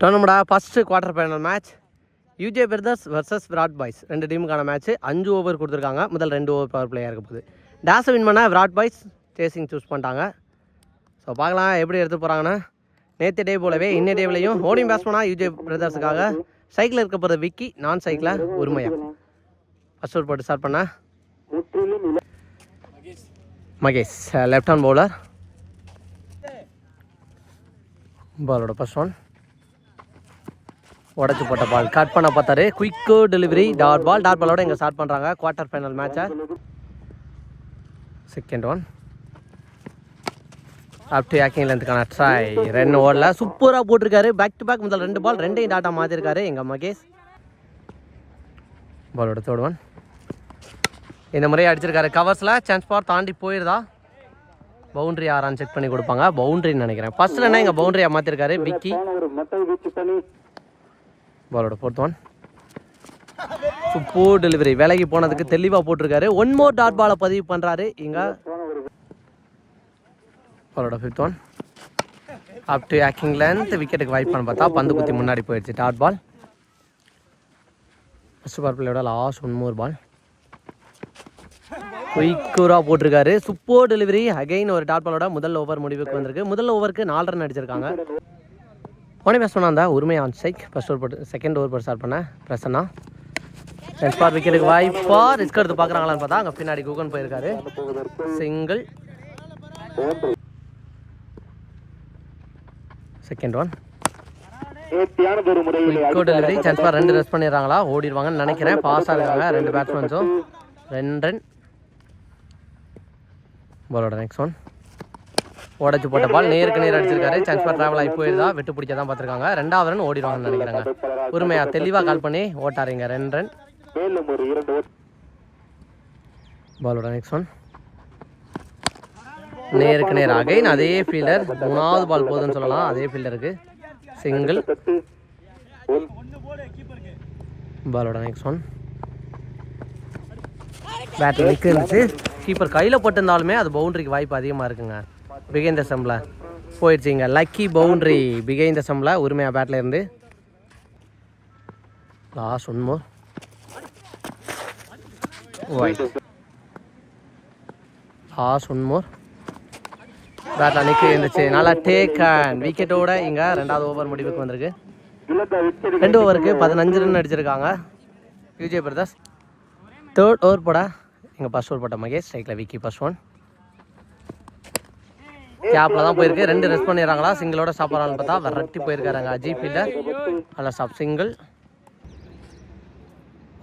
டோர்னமெண்டா first quarter final match UJ brothers versus Virat boys ரெண்டு டீமுக்கான match அஞ்சு over கொடுத்துருக்காங்க. முதல் ரெண்டு ஓவர் பவர் பிளேயாக இருக்க போகுது. டேஸை வின் பண்ணால் விராட் பாய்ஸ் சேசிங் சூஸ் பண்ணிட்டாங்க. ஸோ பார்க்கலாம் எப்படி எடுத்து போகிறாங்கன்னா நேற்று டே போலவே இன்னே டேவிலையும் ஓடிங் பேட்ஸ்மனாக யூஜே பிரதர்ஸுக்காக சைக்கிள் இருக்க போகிற விக்கி நான் சைக்கிளை உரிமையா. ஃபஸ்ட் ஓவர் போட்டு ஸ்டார்ட் பண்ண. மகேஷ் லெஃப்ட் ஹேண்ட் பவுலர் பாலோட ஃபஸ்ட் ஒன் உடச்சி போட்ட பால் கட் பண்ண பார்த்தாரு. Quick delivery dot ball dot பாலோட இங்கே ஸ்டார்ட் பண்ணுறாங்க குவார்ட்டர் ஃபைனல் மேட்சை second one up to yorking லென்த்துக்கான try ரெண்டு ஓடல. சூப்பராக போட்டிருக்காரு. பேக் டு பேக் முதல் ரெண்டு பால் ரெண்டையும் டாட்டா மாற்றிருக்காரு எங்கள் மகேஷ். பால் எடுத்து ஒன் இந்த முறையை அடிச்சிருக்காரு. கவர்ஸில் சான்ஸ் பார் தாண்டி போயிருதா? பவுண்டரி யாரான்னு செக் பண்ணி கொடுப்பாங்க. பவுண்டரின்னு நினைக்கிறேன். ஃபர்ஸ்ட்ல என்ன? எங்கள் பவுண்டரியாக மாற்றிருக்காரு விக்கி பாலோட ஃபோர்த் ஒன் சூப்பர் டெலிவரி விலைக்கு போனதுக்கு தெளிவாக போட்டிருக்காரு. ஒன் மோர் டாட் பாலை பதிவு பண்ணுறாரு இங்கே பாலோட fifth one up to yorking length விக்கெட்டுக்கு வைப் பண்ண பார்த்தா பந்து குத்தி முன்னாடி போயிடுச்சு. டாட் பால் ஃபஸ்ட் பால் பிள்ளையோட லாஸ்ட் ஒன் மோர் பால் குயிக்கூராக போட்டிருக்காரு. சூப்பர் டெலிவரி அகைன் ஒரு டாட் பாலோட முதல் ஓவர் முடிவுக்கு வந்திருக்கு. முதல் ஓவருக்கு நாலு ரன் அடிச்சிருக்காங்க. போனே பேசணும் அந்த உரிமை ஆன் ஸ்ட்ரைக் ஃபர்ஸ்ட் ஓவர் போட்டு செகண்ட் ஓவர் போட்டு ஸ்டார்ட் பண்ணேன் பிரசன்னா. ரெட் ஸ்பார் விக்கெட்டுக்கு வாய்ப்பா ரிஸ்க் எடுத்து பார்க்குறாங்களான்னு பார்த்தா அங்கே பின்னாடி கூகன் போயிருக்காரு. சிங்கிள் செகண்ட் ஒன் நேர்த்தியானதொரு முறையில் குயிக்கோ டெலிவரி சான்ஸ் பார் ரெண்டு ரெஸ்ட் பண்ணிடுறாங்களா? ஓடிடுவாங்கன்னு நினைக்கிறேன். பாஸ் ஆகுறாங்க ரெண்டு பேட்ஸ்மேன்ஸும் ரெண்டு ரன் பாலோட நெக்ஸ்ட் ஒன் உடச்சு போட்ட பால் நேருக்கு நேர் அடிச்சிருக்காரு. சான்ஸ் பார் டிராவல் ஆகி போயிருந்தா விட்டு பிடிக்க தான் பார்த்துருக்காங்க. ரெண்டாவது ரன் ஓடிடுவாங்கன்னு நினைக்கிறாங்க. உரிமையா? தெளிவாக கால் பண்ணி ஓட்டாருங்க ரெண்டு ரன். பாலோட நெக்ஸ்ட் ஒன் நேருக்கு நேர். அகைன் அதே ஃபீல்டர் மூணாவது பால் போதுன்னு சொல்லலாம். அதே ஃபீல்டருக்கு சிங்கிள் பாலோட நெக்ஸ்ட் ஒன் பேட்டிங் நிற்க இருந்துச்சு கீப்பர் கையில் போட்டிருந்தாலுமே அது பவுண்டரிக்கு வாய்ப்பு அதிகமாக இருக்குங்க. பிகைந்த சம்பில் போயிடுச்சிங்க. லக்கி பவுண்டரி பிகைந்த சம்பில் உரிமையாக பேட்டில் இருந்து. Last one more wide last one battle நிற்க இருந்துச்சு. நல்லா டேக் அண்ட் விக்கெட்டோட இங்கே ரெண்டாவது ஓவர் முடிவுக்கு வந்திருக்கு. ரெண்டு ஓவருக்கு பதினஞ்சு ரன் அடிச்சிருக்காங்க. விஜய் பிரதாஸ் தேர்ட் ஓவர் போட. எங்கள் ஃபஸ்ட் ஓவர் போட்ட மகேஷ் ஸ்ட்ரைக்கில் விக்கி ஃபர்ஸ்ட் ஒன் கேப்பில் தான் போயிருக்கு. ரெண்டு ரெஸ்ட் பண்ணிடுறாங்களா? சிங்கிளோட சாப்பிட்றான்னு பார்த்தா விரட்டி போயிருக்காருங்க. அஜய் ஃபீல்டர் அதில் சாப் சிங்கிள்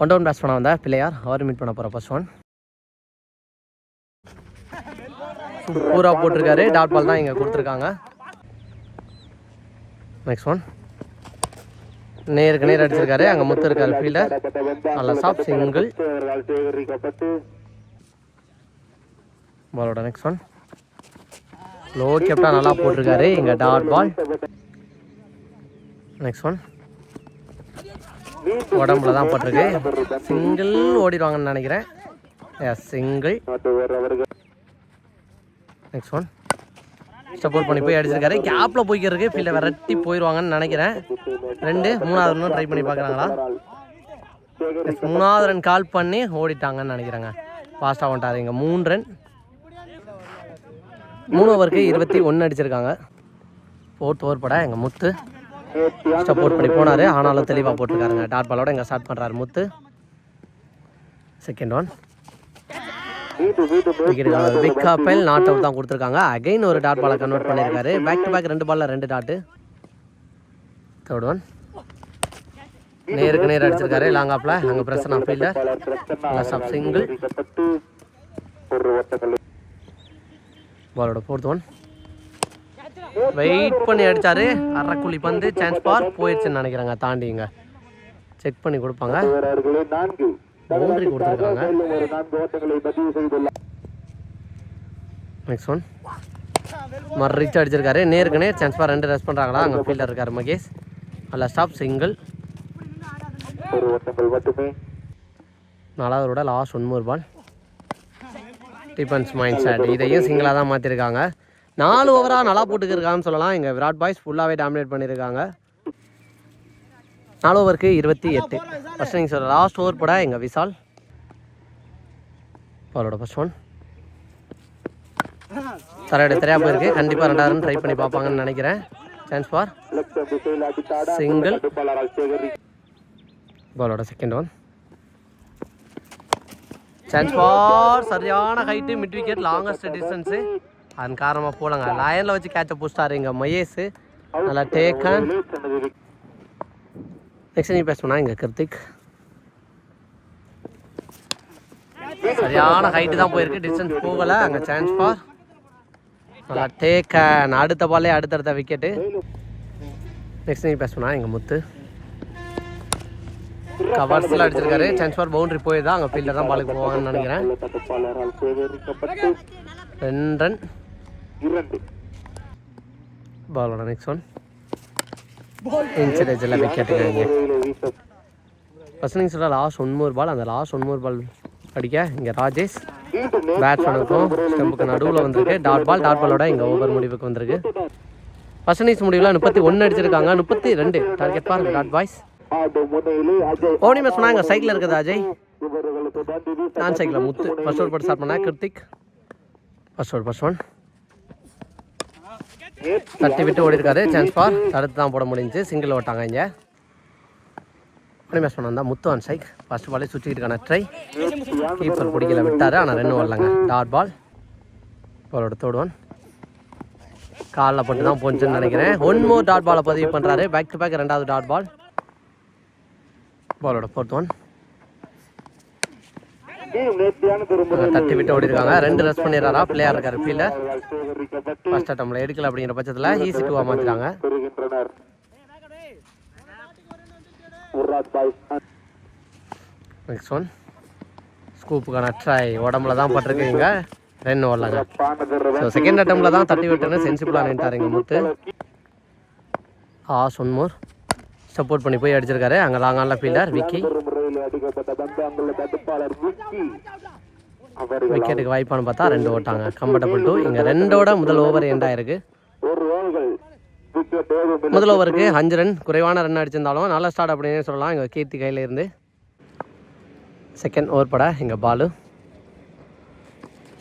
ஒன் டவுன் பேட்ஸ் பண்ண வந்தா பிள்ளையார். அவர் மீட் பண்ண போகிற ஃபர்ஸ்ட் ஒன் சூப்பராக போட்டிருக்காரு. டாட் பால் தான் இங்கே கொடுத்துருக்காங்க. நெக்ஸ்ட் ஒன் நேருக்கு நேர் அடிச்சிருக்காரு. அங்கே முத்து இருக்காரு ஃபீல்டர் நல்ல சாப் சிங்கிள் பாலோட நெக்ஸ்ட் ஒன் லோ கேப்டா நல்லா போட்டிருக்காரு. இங்கே டாட் பால் நெக்ஸ்ட் ஒன் உடம்புல தான் போட்டிருக்கு. சிங்கிள் ஓடிடுவாங்கன்னு நினைக்கிறேன். சிங்கிள் நெக்ஸ்ட் ஒன் சப்போர்ட் பண்ணி போய் அடிச்சிருக்காரு. கேப்பில் போய்க்கிறதுக்கு ஃபீல்டை விரட்டி போயிடுவாங்கன்னு நினைக்கிறேன். ரெண்டு மூணாவது ரன் ட்ரை பண்ணி பார்க்குறாங்களா? மூணாவது ரன் கால் பண்ணி ஓடிட்டாங்கன்னு நினைக்கிறேங்க. ஃபாஸ்ட்டாக வந்துட்டாரு. இங்கே மூணு ரன் மூணு ஓவருக்கு இருபத்தி ஒன்று அடிச்சிருக்காங்க. ஃபோர்த் ஓவர் பட எங்கள் முத்து. சப்போர்ட் பண்ணி போனார். ஆனாலும் தெளிவாக போட்டிருக்காருங்க. டாட் பாலோட எங்கள் ஸ்டார்ட் பண்ணுறாரு Muthu. Second one wicket pick appeal not out தான் கொடுத்துருக்காங்க. அகைன் ஒரு டாட் பாலை கன்வெர்ட் பண்ணியிருக்காரு. பேக் டு பேக் ரெண்டு பாலில் ரெண்டு டாட்டு தேர்ட் ஒன் நேருக்கு நேர் அடிச்சிருக்காரு. லாங் ஆப்பில் அங்கே பிரசன் ஆஃப் ஃபீல்டர் சிங்கிள் பாலோட ஃபோர்த் ஒன் வெயிட் பண்ணி அடித்தார் அரைக்குழி பந்து சான்ஸ் பார் போயிடுச்சுன்னு நினைக்கிறாங்க தாண்டிங்க. செக் பண்ணி கொடுப்பாங்க. வீரர்களே பவுண்டரி கொடுத்துருக்காங்க. நெக்ஸ்ட் ஒன் மறு ரிச் அடிச்சிருக்காரு. நேருக்கு நேர் சான்ஸ் பார் ரெண்டு ரெஸ்ட் பண்ணுறாங்களா அங்கே ஃபீல்டர் இருக்காரு மகேஷ். அல்ல ஸ்டாப் சிங்கிள் நாலாவது ஓட்டங்கள் last one ball defence mind set இதையும் சிங்கிளாக தான் மாற்றிருக்காங்க நாலு ஓவராக நல்லா போட்டுக்கிருக்காங்கன்னு சொல்லலாம். இங்கே விராட் பாய்ஸ் ஃபுல்லாகவே டாமினேட் பண்ணியிருக்காங்க நாலு ஓவருக்கு இருபத்தி எட்டு. ஃபஸ்ட் இன்னிங்ஸ் லாஸ்ட் ஓவர் போட எங்கள் விசால் பாலோட ஃபர்ஸ்ட் ஒன் தரையோட தெரியா போயிருக்கு கண்டிப்பாக ரெண்டாயிரம் ட்ரை பண்ணி பார்ப்பாங்கன்னு நினைக்கிறேன். சான்ஸ் ஃபார் சேகரி பாலோட செகண்ட் ஒன் சான்ஸ் ஃபார் சரியான height mid wicket longest distance அதன் காரணமாக போலங்க. லயனில் வச்சு கேட்சை பிடிச்சிட்டாரு இங்கே மயேஸு நல்லா டேக்கன் நெக்ஸ்ட் நீ பேசணும்னா இங்கே கிருத்திக். சரியான ஹைட்டு தான் போயிருக்கு. டிஸ்டன்ஸ் போகலை. அங்கே சான்ஸ் ஃபார் நல்லா டேக்கன் அடுத்த பாலே அடுத்தடுத்த விக்கெட்டு நெக்ஸ்ட் நீ பேசணும்னா இங்கே முத்து. கவர்ஸ்லாம் அடிச்சிருக்காரு. சான்ஸ் ஃபார் பவுண்டரி போய் தான் அங்கே ஃபீல்டர் தான் பாலுக்கு போவாங்கன்னு நினைக்கிறேன். ரெண்டு ரன் இரண்டு பாலோட நெக்ஸ்ட் ஒன் இன்சிடேஜ் எல்லாம் விக்கெட்டுங்க இங்கே முறையிலே வீச ஃபர்ஸ்ட் இன்னிங்ஸோட லாஸ்ட் ஒன்மூர் பால் அந்த லாஸ்ட் ஒன்மூர் பால் அடிக்க இங்கே ராஜேஷ். பேட்ஸ்மேனுக்கும் ஸ்டெம்புக்கு நடுவில் வந்திருக்கு. டாட் பால் டாட் பாலோட இங்கே ஓவர் முடிவுக்கு வந்திருக்கு. ஃபர்ஸ்ட் இன்னிங்ஸ் முடிவில் முப்பத்தி ஒன்று அடிச்சிருக்காங்க. முப்பத்தி ரெண்டு. டார்கெட் பார் டாட் பாய்ஸ் ஆடும் முனையிலே ஓனிமே சொன்னாங்க சைக்கிள் இருக்குது அஜய். நான் சைக்கிளில் முத்து. ஃபர்ஸ்ட் ஒன் போட்டு ஸ்டார்ட் பண்ணா Kiruthik. First one first one தட்டி விட்டு ஓடி இருக்காரு சான்ஸ் பார் தடுத்து தான் போட முடிஞ்சு. சிங்கிள் ஓட்டாங்க இங்கே. ஓனிமே சொன்னா முத்து ஆன் சைக் ஃபர்ஸ்ட் பாலே சுற்றிக்கிட்டு ட்ரை கீப்பர் பிடிக்கல விட்டார். ஆனால் ரெண்டு வரலங்க. டாட் பால் பாலோட தேர்ட் காலில் பட்டு தான் போச்சுன்னு நினைக்கிறேன். ஒன் மோர் டாட் பாலை பதிவு பண்ணுறாரு பேக் டு பேக் ரெண்டாவது டாட் பால் பாலோட ஃபோர்த் ஒன் தட்டி விட்டு ஓடி இருக்காங்க ரெண்டு ரஸ் பண்ணிடுறாரா? பிளேயர் இருக்காரு சேகரிக்கப்பட்டு ஃபர்ஸ்ட் அட்டம்ல எடுக்கல அப்படிங்கிற பட்சத்தில் ஈஸி டூவாக மாற்றிட்டாங்க நெக்ஸ்ட் ஒன் ஸ்கூப்புக்கான ட்ரை உடம்புல தான் பட்டிருக்கீங்க ரெண்டு ஓடலாங்க. ஸோ செகண்ட் அட்டம்ல தான் தட்டி விட்டுன்னு சென்சிபிளாக நின்ட்டாருங்க முத்து. ஆ சொன்மோர் சப்போர்ட் பண்ணி போய் அடிச்சிருக்காரு. அங்கே லாங்கான ஃபீல்டர் விக்கி விக்கெட்டுக்கு வாய்ப்பான்னு பார்த்தா ரெண்டு ஓட்டாங்க. கம்ஃபர்டபுள் டூ இங்கே ரெண்டோட முதல் ஓவர் எண்ட் ஆயிருக்கு. முதல் ஓவருக்கு அஞ்சு ரன் குறைவான ரன் அடிச்சிருந்தாலும் நல்ல ஸ்டார்ட் அப்படின்னு சொல்லலாம். இங்கே கீர்த்தி கையில் இருந்து. செகண்ட் ஓவர் பட இங்கே பாலு.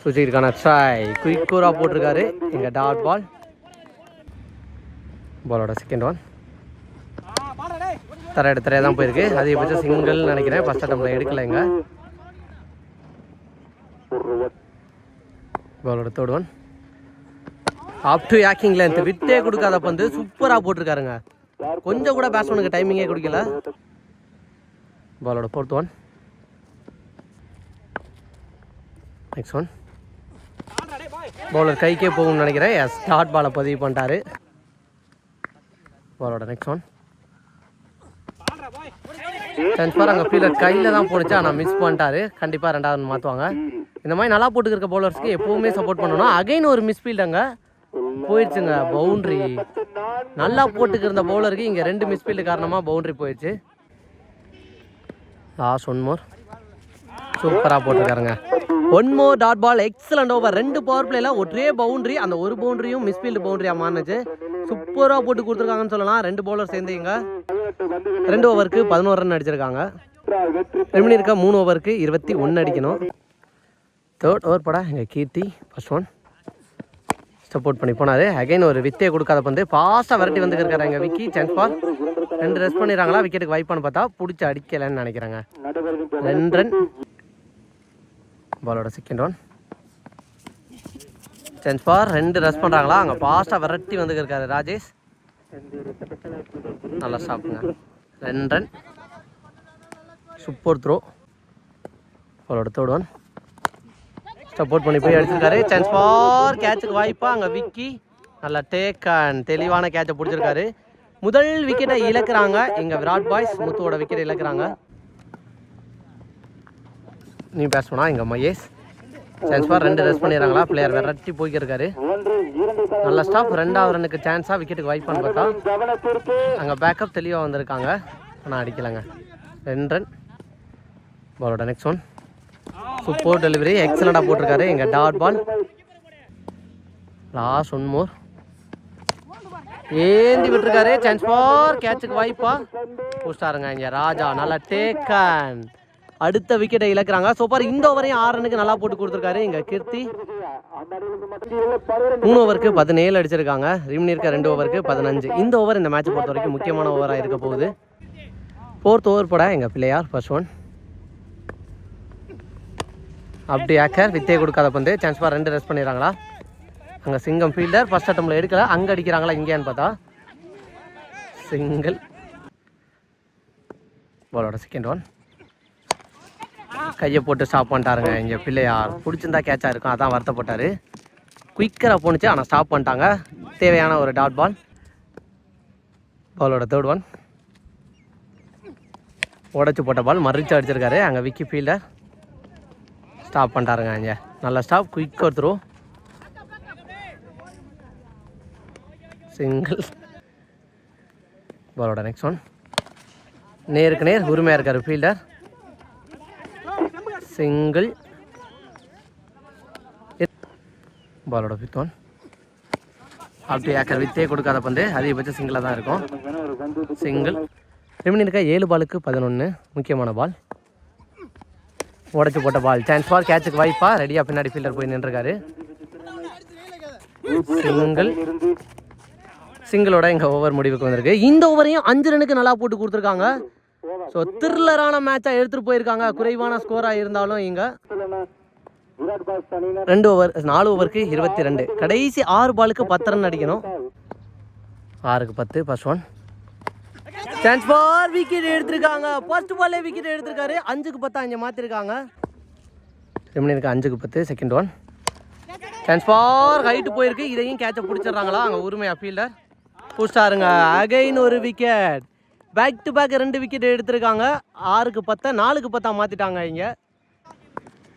சுஜிக்கான ட்ரை குயிக்கூராக போட்டிருக்காரு. இங்கே டாட் பால் பாலோட செகண்ட் ஒன் தர எடுத்தரையாக தான் போயிருக்கு. அதிகபட்சம் சிங்கிள் நினைக்கிறேன். ஃபஸ்ட் அட்டம்ல எடுக்கலைங்க. பாலோட third one up to yorking length விட்டே கொடுக்காத பந்து. சூப்பராக போட்டிருக்காருங்க. கொஞ்சம் கூட பேட்ஸ்மேனுக்கு டைமிங்கே கொடுக்கல. பாலோட fourth one next one bowler கைக்கே போகும்னு நினைக்கிறேன். எஸ் ஸ்டார்ட் பாலை பதிவு பண்ணிட்டாரு. பாலோட நெக்ஸ்ட் ஒன் சென்ஸ்பார் அங்கே ஃபீல்டர் கையில் தான் போணுச்சு? ஆனால் மிஸ் பண்ணிட்டாரு. கண்டிப்பாக ரெண்டாவது மாற்றுவாங்க இந்த மாதிரி நல்லா போட்டுக்கிற பவுலர்ஸ்க்கு எப்பவுமே சப்போர்ட் பண்ணணும். அகைன் ஒரு மிஸ் ஃபீல்டுங்க போயிடுச்சுங்க பவுண்ட்ரி நல்லா போட்டுக்கிருந்த பவுலருக்கு இங்கே ரெண்டு மிஸ் ஃபீல்டு காரணமாக பவுண்ட்ரி போயிடுச்சு. லாஸ்ட் ஒன் மோர் சூப்பராக போட்டிருக்காருங்க. One more dot ball excellent over ரெண்டு பவர் பிளேல ஒரே பவுண்டரி அந்த ஒரு பவுண்டரியும் மிஸ்ஃபீல்டு பவுண்டரியாக மாறினுச்சு. சூப்பராக போட்டு கொடுத்துருக்காங்கன்னு சொல்லலாம். ரெண்டு பவுலர் சேர்ந்தீங்க ரெண்டு ஓவருக்கு பதினோரு ரன் அடிச்சிருக்காங்க. ரெண்டு ரெமினி இருக்க மூணு ஓவருக்கு இருபத்தி ஒன்று அடிக்கணும். தேர்ட் ஓவர் படா எங்கள் கீர்த்தி ஃபர்ஸ்ட் ஒன் சப்போர்ட் பண்ணி போனார். அகைன் ஒரு வித்தையை கொடுக்காத பந்து. ஃபாஸ்ட்டாக விரட்டி வந்துருக்காரு எங்கள் விக்கி சான்ஸ் பால் ரெண்டு ரெஸ்ட் பண்ணிடுறாங்களா? விக்கெட்டுக்கு வாய்ப்பான்னு பார்த்தா பிடிச்சி அடிக்கலைன்னு நினைக்கிறாங்க. ரெண்டு ரன் பாலோட செகண்ட் ஒன் சான்ஸ் பார். ரெண்டு ரெஸ் பண்ணுறாங்களா அங்கே ஃபாஸ்ட்டாக விரட்டி வந்துருக்காரு ராஜேஷ். நல்லா சாப்பிடுங்க. ரெண்டு ரன் சூப்பர் த்ரோ பாலோட தேர்ட் ஒன் சப்போர்ட் பண்ணி போய் அடிச்சிருக்காரு. சான்ஸ் ஃபார் கேட்சுக்கு வாய்ப்பா. அங்கே விக்கி. நல்லா டேக் அண்ட் தெளிவான கேட்சை பிடிச்சிருக்காரு. முதல் விக்கெட்டை இழக்கிறாங்க. எங்கள் விராட் பாய்ஸ் முத்துவோட விக்கெட்டை இழக்கிறாங்க. நீ பேட்ஸ்மனா இங்கே மகேஷ். சான்ஸ் ஃபார் ரெண்டு ரெஸ்ட் பண்ணிடுறாங்களா? பிளேயர் விரட்டி போய்க்கிருக்காரு. நல்ல ஸ்டாப் ரெண்டாவது ரனுக்கு சான்ஸாக விக்கெட்டுக்கு வாய்ப்பான்னு பார்த்தா. அங்கே பேக்கப் தெளிவாக வந்திருக்காங்க. ஆனால் அடிக்கலைங்க. ரெண்டு ரன் பாலோட நெக்ஸ்ட் ஒன் சூப்பர் டெலிவரி எக்ஸலண்டாக போட்டிருக்காரு. எங்கள் dot ball last one more ஏந்தி விட்டுருக்காரு. சான்ஸ் ஃபார் கேட்சுக்கு வாய்ப்பா பூஸ்டாருங்க இங்கே. ராஜா நல்லா டேக்கன் அடுத்த விக்கெட்டை இழக்கிறாங்க. சூப்பர் இந்த ஓவரையும் ஆறு ரனுக்கு நல்லா போட்டு கொடுத்துருக்காரு. இங்கே கீர்த்தி. மூணு ஓவருக்கு பதினேழு அடிச்சிருக்காங்க. ரிமினி இருக்க ரெண்டு ஓவருக்கு பதினஞ்சு. இந்த ஓவர் இந்த மேட்ச் பொறுத்த வரைக்கும் முக்கியமான ஓவராக இருக்க போகுது. ஃபோர்த் ஓவர் போட எங்கள் பிள்ளையார் ஃபர்ஸ்ட் ஒன் அப்படி ஆக்கர் வித்தே கொடுக்காத பந்து. சான்ஸ் பார் ரெண்டு ரெஸ்ட் பண்ணிடுறாங்களா? அங்கே சிங்கம் ஃபீல்டர் ஃபர்ஸ்ட் அட்டம்ல எடுக்கல. அங்கே அடிக்கிறாங்களா இங்கேன்னு பார்த்தா? சிங்கிள் பாலோட செகண்ட் ஒன் கையை போட்டு ஸ்டாப் பண்ணிட்டாருங்க. இங்கே பிள்ளையார் பிடிச்சிருந்தா கேட்சாக இருக்கும். அதான் வருத்தப்பட்டார். குயிக்கராக போணுச்சு ஆனால் ஸ்டாப் பண்ணிட்டாங்க. தேவையான ஒரு டாட் பால் பாலோட தேர்ட் ஒன் உடச்சி போட்ட பால் மறுச்சு அடிச்சிருக்காரு. அங்கே விக்கி ஃபீல்டர் ஸ்டாப் பண்ணிட்டாருங்க இங்கே. நல்ல ஸ்டாப் குயிக் ஒருத்தரும் த்ரோ சிங்கிள் பாலோட நெக்ஸ்ட் ஒன் நேருக்கு நேர் உரிமையாக இருக்கார் ஃபீல்டர் சிங்கிள். பாலோட பித்தோன். அப்படி ஏக்கர் வித்தே கொடுக்காத பந்து அதிகபட்சம் சிங்கிளாக தான் இருக்கும். சிங்கிள் ரிமினி இருக்க ஏழு பாலுக்கு பதினொன்று முக்கியமான பால். உடச்சி போட்ட பால். சான்ஸ் ஃபார் கேட்சுக்கு வாய்ப்பா ரெடியாக பின்னாடி ஃபீல்டர் போய் நின்றுருக்காரு. சிங்கிள் சிங்கிளோட எங்கள் ஓவர் முடிவுக்கு வந்திருக்கு. இந்த ஓவரையும் அஞ்சு ரனுக்கு நல்லா போட்டு கொடுத்துருக்காங்க. ஸோ த்ரில்லரான மேட்சாக எடுத்துகிட்டு போயிருக்காங்க. குறைவான ஸ்கோராக இருந்தாலும் இங்கே ரெண்டு ஓவர் நாலு ஓவருக்கு இருபத்தி ரெண்டு. கடைசி ஆறு பாலுக்கு பத்து ரன் அடிக்கணும். ஆறுக்கு பத்து first one chance for wicket எடுத்திருக்காங்க. ஃபர்ஸ்ட் பால்லே விக்கெட் எடுத்திருக்காரு. அஞ்சுக்கு பத்து அங்கே மாற்றிருக்காங்க ரெமினிருக்கு அஞ்சுக்கு பத்து second one chance for height போயிருக்கு. இதையும் கேட்சை பிடிச்சிடுறாங்களா? அங்கே உரிமையா ஃபீல்டர் புஷ்டாருங்க அகைன் ஒரு விக்கெட் பேக் டு பேக் ரெண்டு விக்கெட் எடுத்திருக்காங்க. ஆறுக்கு பத்தை நாலுக்கு பத்தா மாற்றிட்டாங்க இங்கே.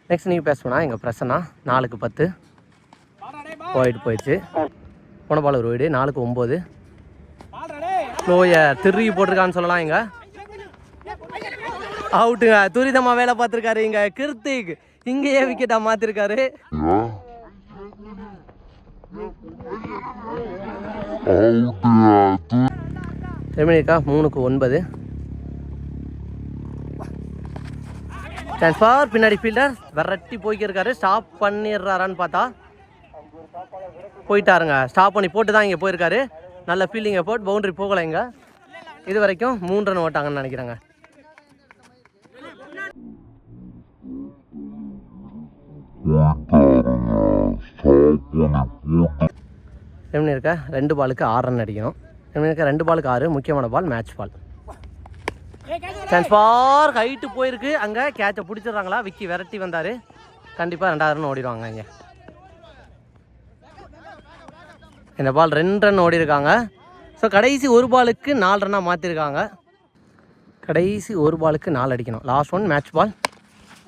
நெக்ஸ்ட் நீங்கள் பேசணும்னா எங்கள் பிரசன்னா நாலுக்கு பத்து. போயிட்டு போயிடுச்சு. போன பால் ஒரு ஒயிடு நாலுக்கு ஒம்பது. ஸ்லோயர் திருகி போட்டிருக்கான்னு சொல்லலாம் இங்க. அவுட்டுங்க துரிதமா வேலை பார்த்துருக்காரு இங்க. கிருத்திக் இங்கேயே விக்கெட்டா மாத்திருக்காரு. ரெமினிக்கா மூணுக்கு ஒன்பது. ட்ரான்ஸ்ஃபார் பின்னாடி ஃபீல்டர் விரட்டி போய்க்கிருக்காரு. ஸ்டாப் பண்ணிடுறாரான்னு பார்த்தா போயிட்டாருங்க. ஸ்டாப் பண்ணி போட்டு தான் இங்கே போயிருக்காரு. நல்ல ஃபீல்டிங் எஃபோர்ட் பவுண்டரி போகலை இங்கே. இது வரைக்கும் மூன்று ரன் ஓட்டாங்கன்னு நினைக்கிறேங்க. எப்படி இருக்க ரெண்டு பாலுக்கு ஆறு ரன் அடிக்கணும். இருக்க ரெண்டு பாலுக்கு ஆறு முக்கியமான ball match ball chance for height போயிருக்கு. அங்கே கேட்சை பிடிச்சிடுறாங்களா? விக்கி விரட்டி வந்தார். கண்டிப்பாக ரெண்டாயிரம் ரன் ஓடிடுவாங்க இங்கே இந்த பால் ரெண்டு ரன் ஓடி இருக்காங்க ஸோ கடைசி ஒரு பாலுக்கு நாலு ரன்னாக மாற்றிருக்காங்க கடைசி ஒரு பாலுக்கு நாலு அடிக்கணும். Last one match ball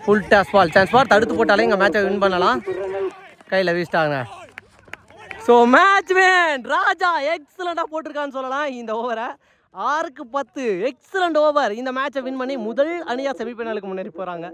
full toss ball chance ball தடுத்து போட்டாலே இங்கே மேட்சை வின் பண்ணலாம். கையில் வீசிட்டாங்க. ஸோ மேட்ச் மேன் ராஜா எக்ஸலண்ட்டாக போட்டிருக்கான்னு சொல்லலாம் இந்த ஓவரை ஆறுக்கு பத்து எக்ஸலண்ட் ஓவர் இந்த மேட்சை வின் பண்ணி முதல் அணியாக செமிஃபைனலுக்கு முன்னேறி போகிறாங்க